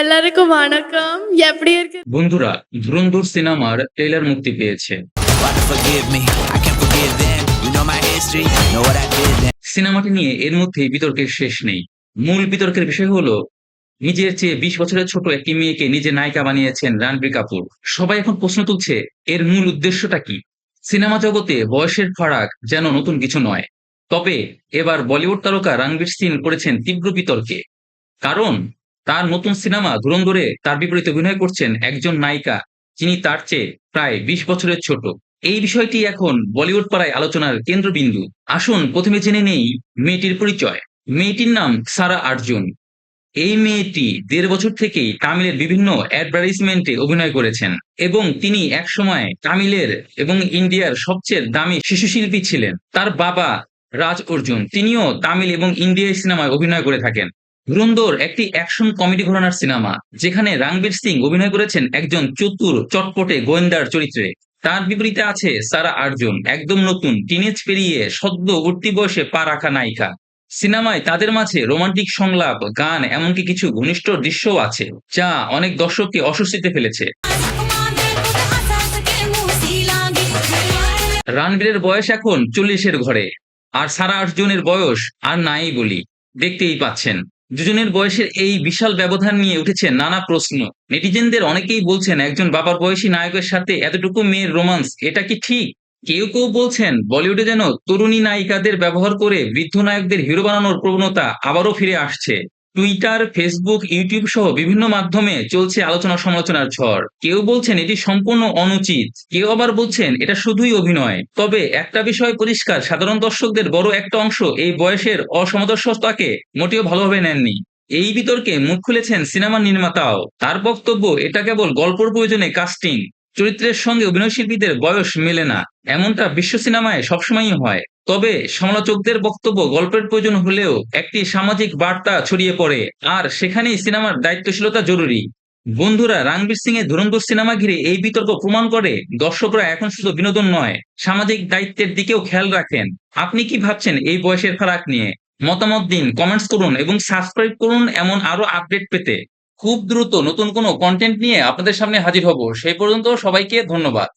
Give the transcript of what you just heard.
எல்லாருக்கும் வணக்கம் எப்படி இருக்கு বন্ধুরা ধুরন্ধর সিনেমার ট্রেলার মুক্তি পেয়েছে Why to forgive me? I can't forgive them. You know my history, know what I did then. সিনেমাটি নিয়ে এর মধ্যে বিতর্কের শেষ নেই মূল বিতর্কের বিষয় হলো নিজের চেয়ে বিশ বছরের ছোট একটি মেয়েকে নিজে নায়িকা বানিয়েছেন রণবীর কাপুর সবাই এখন প্রশ্ন তুলছে এর মূল উদ্দেশ্যটা কি সিনেমা জগতে বয়সের ফারাক যেন নতুন কিছু নয় তবে এবার বলিউড তারকা রণবীর সিং পড়েছেন তীব্র বিতর্কে কারণ তার নতুন সিনেমা ধুরন্ধরে তার বিপরীতে অভিনয় করছেন একজন নায়িকা, যিনি তার চেয়ে প্রায় বিশ বছরের ছোট। এই বিষয়টি এখন বলিউড পাড়ায় আলোচনার কেন্দ্রবিন্দু। আসুন প্রথমে জেনে নেই মেয়েটির পরিচয়। মেয়েটির নাম সারা আর্জুন। এই মেয়েটি দেড় বছর থেকেই তামিলের বিভিন্ন অ্যাডভার্টাইজমেন্টে অভিনয় করেছেন এবং তিনি একসময় তামিলের এবং ইন্ডিয়ার সবচেয়ে দামি শিশু শিল্পী ছিলেন। তার বাবা রাজ অর্জুন। তিনিও তামিল এবং ইন্ডিয়ায় সিনেমায় অভিনয় করে থাকেন। ধুরন্ধর একটি অ্যাকশন কমেডি ঘরানার সিনেমা, যেখানে রণবীর সিং অভিনয় করেছেন একজন চতুর, চটপটে গোয়েন্দার চরিত্রে। তার বিপরীতে আছে সারা আর্জুন একদম নতুন টিনেজ পেরিয়ে সদ্য উঠতি বয়সে পা রাখা নায়িকা। সিনেমায় তাদের মাঝে রোমান্টিক সংলাপ, গান, এমনকি কিছু ঘনিষ্ঠ দৃশ্যও আছে, যা অনেক দর্শককে অস্বস্তিতে ফেলেছে। রানবীরের বয়স এখন চল্লিশের ঘরে, আর সারা আর্জুনের বয়স আর নাই বলি, দেখতেই পাচ্ছেন। দুজনের বয়সের এই বিশাল ব্যবধান নিয়ে উঠেছে নানা প্রশ্ন। নেটিজেনদের অনেকেই বলছেন, একজন বাবার বয়সী নায়কের সাথে এতটুকু মেয়ের রোমান্স, এটা কি ঠিক? কেউ কেউ বলছেন, বলিউডে যেন তরুণী নায়িকাদের ব্যবহার করে বৃদ্ধ নায়কদের হিরো বানানোর প্রবণতা আবারও ফিরে আসছে। টুইটার ফেসবুক ইউটিউব সহ বিভিন্ন মাধ্যমে চলছে আলোচনা সমালোচনার ঝড়। কেউ বলছেন এটি সম্পূর্ণ অনুচিত, কেউ আবার বলছেন এটা শুধুই অভিনয়। তবে একটা বিষয় পরিষ্কার, সাধারণ দর্শকদের বড় একটা অংশ এই বয়সের অসামঞ্জস্যতাকে মোটেও ভালোভাবে নেননি। এই বিতর্কে মুখ খুলেছেন সিনেমা নির্মাতাও। তার বক্তব্য, এটা কেবল গল্পর প্রয়োজনে কাস্টিং চরিত্রের সঙ্গে অভিনয়শিল্পীদের বয়স মেলে না। এমনটা বিশ্ব সিনেমায় সবসময়ই হয়। তবে সমালোচকদের বক্তব্য গল্পের প্রয়োজন হলেও একটি সামাজিক বার্তা ছড়িয়ে পড়ে। আর সেখানেই সিনেমার দায়িত্বশীলতা জরুরি। বন্ধুরা, রণবীর সিং এর ধুরন্ধর সিনেমা ঘিরে এই বিতর্ক প্রমাণ করে, দর্শকরা এখন শুধু বিনোদন নয়, সামাজিক দায়িত্বের দিকেও খেয়াল রাখেন। আপনি কি ভাবছেন এই বয়সের ফারাক নিয়ে? মতামত দিন কমেন্টস করুন এবং সাবস্ক্রাইব করুন এমন আরও আপডেট পেতে। খুব দ্রুত নতুন কোনো কন্টেন্ট নিয়ে আপনাদের সামনে হাজির হব। সেই পর্যন্ত সবাইকে ধন্যবাদ।